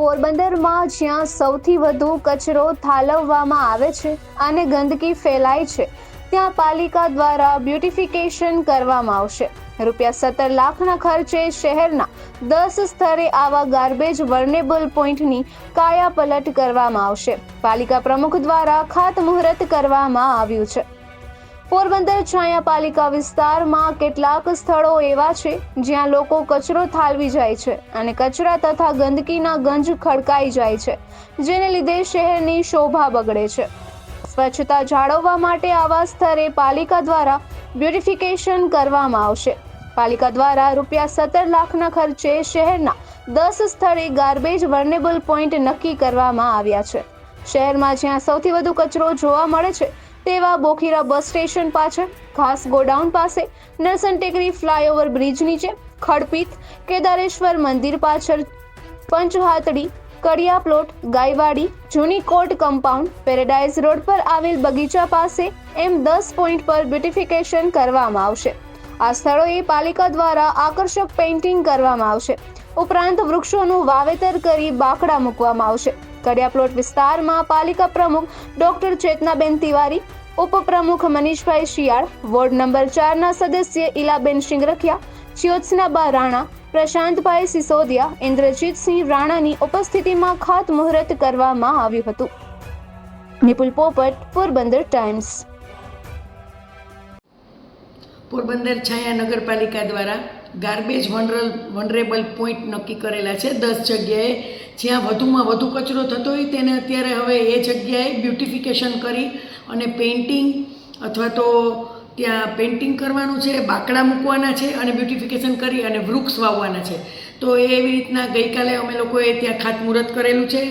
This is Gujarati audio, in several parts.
શહેરમાં જ્યાં સૌથી વધુ કચરો થાલવવામાં આવે છે અને ગંદકી ફેલાય છે, ત્યાં પાલિકા દ્વારા બ્યુટિફિકેશન કરવામાં આવશે. રૂપિયા સત્તર લાખના ખર્ચે શહેરના દસ સ્તરે આવા ગાર્બેજ વર્નેબલ પોઈન્ટની કાયાપલટ કરવામાં આવશે. પાલિકા પ્રમુખ દ્વારા ખાતમુહૂર્ત કરવામાં આવ્યું છે. પોરબંદર છાયા પાલિકા વિસ્તારમાં કેટલાક સ્થળો એવા છે જ્યાં લોકો કચરો થાલવી જાય છે અને કચરા તથા ગંદકીના ગંજ ખડકાઈ જાય છે, જેને લીધે શહેરની શોભા બગડે છે. સ્વચ્છતા જાળવવા માટે આવા સ્તરે પાલિકા દ્વારા બ્યુટિફિકેશન કરવામાં આવશે. પાલિકા દ્વારા રૂપિયા સત્તર લાખના ખર્ચે શહેરના દસ સ્થળે ગાર્બેજ વર્નેબલ પોઈન્ટ નક્કી કરવામાં આવ્યા છે. શહેરમાં જ્યાં સૌથી વધુ કચરો જોવા મળે છે તેવા બોખીરા બસ સ્ટેશન પાછળ, ખાસ ગોડાઉન પાસે નરસન ટેકરી ફ્લાયઓવર બ્રિજ નીચે, ખડપીત, કેદારેશ્વર મંદિર પાછળ પંચહાતડી કડિયા પ્લોટ, ગાયવાડી, જૂની કોર્ટ કમ્પાઉન્ડ, પેરેડાઇઝ રોડ પર આવેલ બગીચા પાસે એમ દસ પોઈન્ટ પર બ્યુટિફિકેશન કરવામાં આવશે. આ સ્થળોએ પાલિકા દ્વારા આકર્ષક પેઇન્ટિંગ કરવામાં આવશે. ઉપરાંત વૃક્ષોનું વાવેતર કરી બાકડા મૂકવામાં આવશે. કડિયા પ્લોટ વિસ્તારમાં પાલિકા પ્રમુખ ડોક્ટર ચેતનાબેન તિવારી ઉપપ્રમુખ મનીષભાઈ શિયાળ, વોર્ડ નંબર ચારના સદસ્ય ઇલાબેન સિંગરખિયા જ્યોત્સનાબા રાણા, પ્રશાંતભાઈ સિસોદિયા, ઇન્દ્રજીતસિંહ રાણાની ઉપસ્થિતિમાં ખાતમુહૂર્ત કરવામાં આવ્યું હતું. નિપુલ પોપટ, પોરબંદર ટાઈમ્સ. પોરબંદર છાયા નગરપાલિકા દ્વારા ગાર્બેજ વનરલ વનરેબલ પોઈન્ટ નક્કી કરેલા છે દસ જગ્યાએ. જ્યાં વધુમાં વધુ કચરો થતો હોય તેને અત્યારે હવે એ જગ્યાએ બ્યુટિફિકેશન કરી અને પેઇન્ટિંગ અથવા તો ત્યાં પેઇન્ટિંગ કરવાનું છે, બાકડા મૂકવાના છે અને બ્યુટિફિકેશન કરી અને વૃક્ષ વાવવાના છે. તો એવી રીતના ગઈકાલે અમે લોકોએ ત્યાં ખાતમુહૂર્ત કરેલું છે.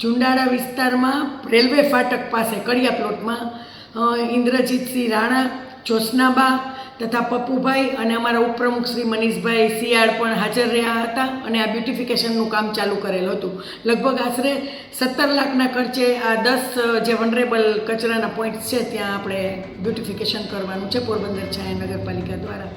ઝુંડાળા વિસ્તારમાં રેલવે ફાટક પાસે, કડિયા પ્લોટમાં ઇન્દ્રજીતસિંહ રાણા જ્યોત્સનાબા તથા પપ્પુભાઈ અને અમારા ઉપપ્રમુખ શ્રી મનીષભાઈ શિયાળ પણ હાજર રહ્યા હતા અને આ બ્યુટિફિકેશનનું કામ ચાલુ કરેલું હતું. લગભગ આશરે સત્તર લાખના ખર્ચે આ દસ જે વનરેબલ કચરાના પોઈન્ટ છે, ત્યાં આપણે બ્યુટિફિકેશન કરવાનું છે પોરબંદર છાયા નગરપાલિકા દ્વારા.